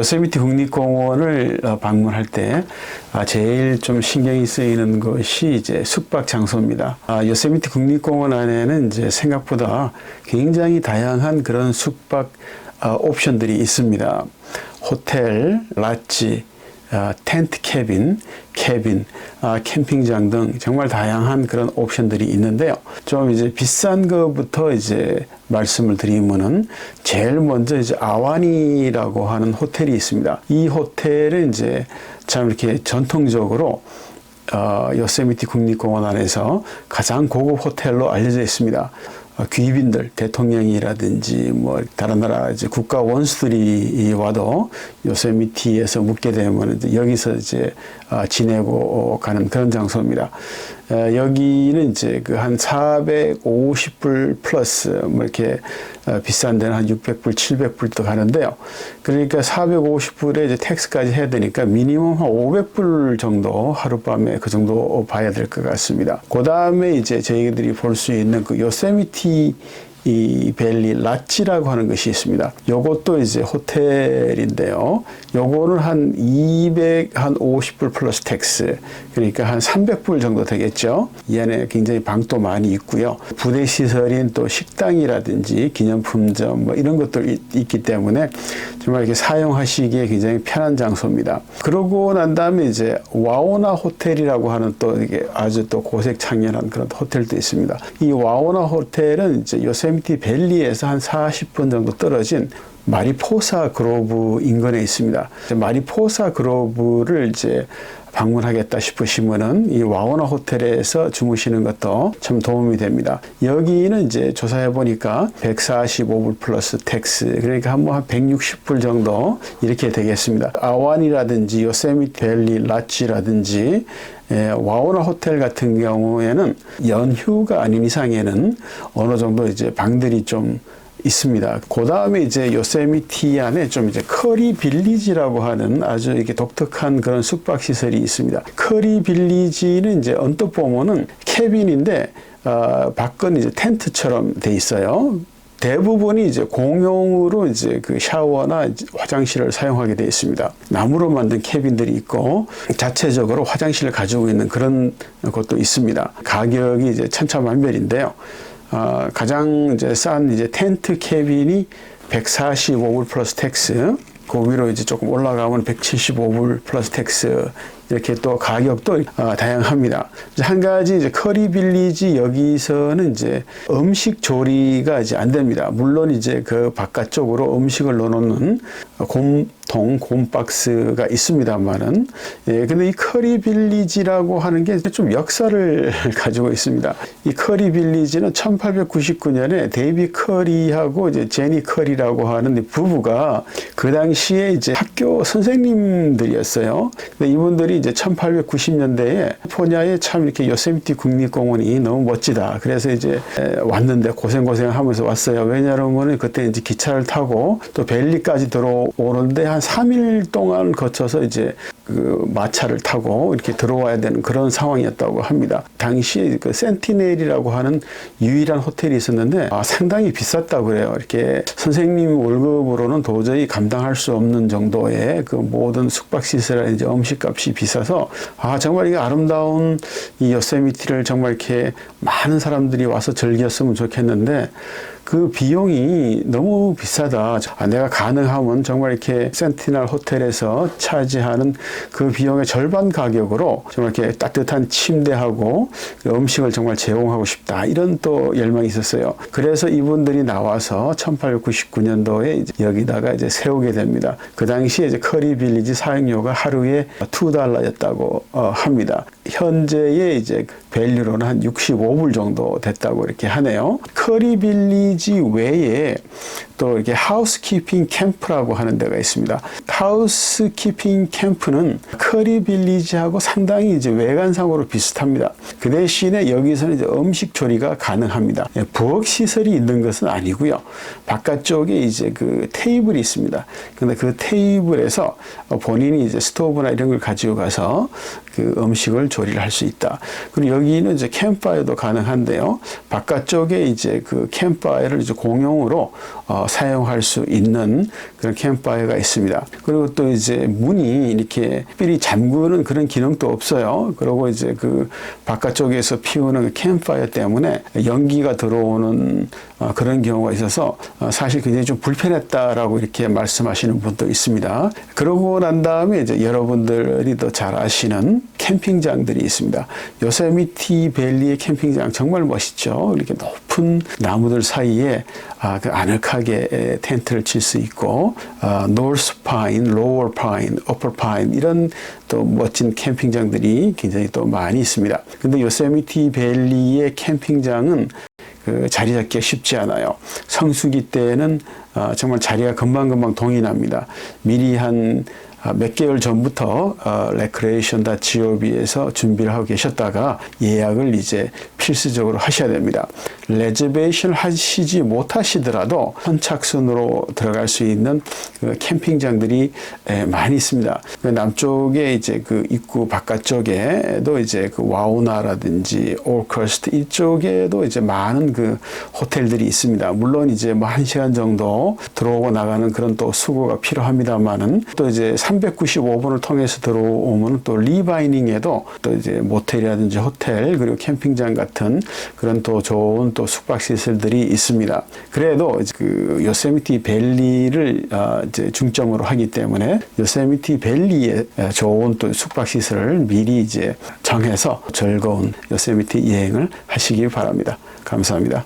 요세미티 국립공원을 어, 방문할 때 아, 제일 좀 신경이 쓰이는 것이 이제 숙박 장소입니다. 아, 요세미티 국립공원 안에는 이제 생각보다 굉장히 다양한 그런 숙박 아, 옵션들이 있습니다. 호텔, 라지, 아, 텐트 캐빈, 캐빈, 아, 캠핑장 등 정말 다양한 그런 옵션들이 있는데요. 좀 이제 비싼 것부터 이제 말씀을 드리면은 제일 먼저 이제 아와니라고 하는 호텔이 있습니다. 이 호텔은 이제 참 이렇게 전통적으로 어, 요세미티 국립공원 안에서 가장 고급 호텔로 알려져 있습니다. 어, 귀빈들, 대통령이라든지 뭐 다른 나라 이제 국가 원수들이 와도 요세미티에서 묵게 되면 이제 여기서 이제 어, 지내고 가는 그런 장소입니다. 어, 여기는 이제 그 한 450불 플러스 뭐 이렇게 어, 비싼 데는 한 600불, 700불도 가는데요. 그러니까 450불에 이제 텍스까지 해야 되니까 미니멈 한 500불 정도 하룻밤에 그 정도 봐야 될 것 같습니다. 그 다음에 이제 저희들이 볼 수 있는 그 요세미티 이 벨리 라치라고 하는 것이 있습니다. 요것도 이제 호텔인데요. 요거는 한 200, 한 50불 플러스 텍스. 그러니까 한 300불 정도 되겠죠. 이 안에 굉장히 방도 많이 있고요. 부대 시설인 또 식당이라든지 기념품점 뭐 이런 것들 있기 때문에 정말 이렇게 사용하시기에 굉장히 편한 장소입니다. 그러고 난 다음에 이제 와오나 호텔이라고 하는 또 이게 아주 또 고색 창연한 그런 호텔도 있습니다. 이 와오나 호텔은 이제 요세미티 밸리에서 한 40분 정도 떨어진 마리포사 그로브 인근에 있습니다. 마리포사 그로브를 이제 방문하겠다 싶으시면은 이 와오나 호텔에서 주무시는 것도 참 도움이 됩니다. 여기는 이제 조사해 보니까 145불 플러스 텍스 그러니까 한뭐한 160불 정도 이렇게 되겠습니다. 아완이라든지 요세미티 밸리 라치라든지 예, 와오나 호텔 같은 경우에는 연휴가 아닌 이상에는 어느 정도 이제 방들이 좀 있습니다. 그 다음에 이제 요세미티 안에 좀 이제 커리 빌리지라고 하는 아주 이렇게 독특한 그런 숙박 시설이 있습니다. 커리 빌리지는 이제 언뜻 보면은 캐빈인데 어, 밖은 이제 텐트처럼 돼 있어요. 대부분이 이제 공용으로 이제 그 샤워나 이제 화장실을 사용하게 되어 있습니다. 나무로 만든 캐빈들이 있고 자체적으로 화장실을 가지고 있는 그런 것도 있습니다. 가격이 이제 천차만별인데요. 어, 가장 이제 싼 이제 텐트 캐빈이 145불 플러스 텍스. 그 위로 이제 조금 올라가면 175불 플러스 텍스 이렇게 또 가격도 어, 다양합니다. 한 가지 이제 커리 빌리지 여기서는 이제 음식 조리가 이제 안 됩니다. 물론 이제 그 바깥쪽으로 음식을 넣어놓는 곰 통 곰박스가 있습니다만은 예 근데 이 커리 빌리지라고 하는 게 좀 역사를 가지고 있습니다. 이 커리 빌리지는 1899년에 데이비 커리하고 이제 제니 커리라고 하는 부부가 그 당시에 이제 학교 선생님들이었어요. 근데 이분들이 이제 1890년대에 포냐에 참 이렇게 요세미티 국립공원이 너무 멋지다. 그래서 이제 왔는데 고생 고생 하면서 왔어요. 왜냐하면 그때 이제 기차를 타고 또 벨리까지 들어오는데 한 3일 동안 거쳐서 이제 그 마차를 타고 이렇게 들어와야 되는 그런 상황이었다고 합니다. 당시에 그 센티넬이라고 하는 유일한 호텔이 있었는데 아, 상당히 비쌌다고 그래요. 이렇게 선생님 월급으로는 도저히 감당할 수 없는 정도의 그 모든 숙박 시설이나 음식값이 비싸서 아 정말 이게 아름다운 이 요세미티를 정말 이렇게 많은 사람들이 와서 즐겼으면 좋겠는데 그 비용이 너무 비싸다. 아, 내가 가능하면 정말 이렇게 센티널 호텔에서 차지하는 그 비용의 절반 가격으로 정말 이렇게 따뜻한 침대하고 음식을 정말 제공하고 싶다. 이런 또 열망이 있었어요. 그래서 이분들이 나와서 1899년도에 여기다가 이제 세우게 됩니다. 그 당시에 이제 커리 빌리지 사용료가 하루에 2달러였다고 어, 합니다. 현재의 이제 밸류로는 한 65불 정도 됐다고 이렇게 하네요. 커리 빌리지 외에 또 이렇게 하우스키핑 캠프라고 하는 데가 있습니다. 하우스키핑 캠프는 커리 빌리지하고 상당히 이제 외관상으로 비슷합니다. 그 대신에 여기서는 이제 음식 조리가 가능합니다. 예, 부엌 시설이 있는 것은 아니고요. 바깥쪽에 이제 그 테이블이 있습니다. 근데 그 테이블에서 본인이 이제 스토브나 이런 걸 가지고 가서 그 음식을 조리를 할 수 있다. 그리고 여기는 이제 캠파이어도 가능한데요. 바깥쪽에 이제 그 캠파이어를 이제 공용으로 어, 사용할 수 있는 그런 캠파이어가 있습니다. 그리고 또 이제 문이 이렇게 삘이 잠그는 그런 기능도 없어요. 그리고 이제 그 바깥쪽에서 피우는 그 캠파이어 때문에 연기가 들어오는 어, 그런 경우가 있어서 어, 사실 굉장히 좀 불편했다라고 이렇게 말씀하시는 분도 있습니다. 그러고 난 다음에 이제 여러분들이 더 잘 아시는 캠핑장들이 있습니다. 요세미티 밸리의 캠핑장 정말 멋있죠. 이렇게 높은 나무들 사이에 아, 그 아늑하게 에, 텐트를 칠 수 있고 아, 노스 파인, 로어 파인, 어퍼 파인 이런 또 멋진 캠핑장들이 굉장히 또 많이 있습니다. 근데 요세미티 밸리의 캠핑장은 그 자리 잡기가 쉽지 않아요. 성수기 때는 어, 정말 자리가 금방금방 동이 납니다. 미리 한 아, 몇 개월 전부터 어, recreation.gov에서 준비를 하고 계셨다가 예약을 이제 필수적으로 하셔야 됩니다. 레저베이션 하시지 못하시더라도 선착순으로 들어갈 수 있는 그 캠핑장들이 에, 많이 있습니다. 그 남쪽에 이제 그 입구 바깥쪽에도 이제 그 와우나라든지 올커스트 이쪽에도 이제 많은 그 호텔들이 있습니다. 물론 이제 뭐 한 시간 정도 들어오고 나가는 그런 또 수고가 필요합니다만은 또 이제 395번을 통해서 들어오면 또 리바이닝에도 또 이제 모텔이라든지 호텔 그리고 캠핑장 같은 그런 또 좋은 또 숙박 시설들이 있습니다. 그래도 그 요세미티 밸리를 어 이제 중점으로 하기 때문에 요세미티 밸리에 좋은 또 숙박 시설을 미리 이제 정해서 즐거운 요세미티 여행을 하시기 바랍니다. 감사합니다.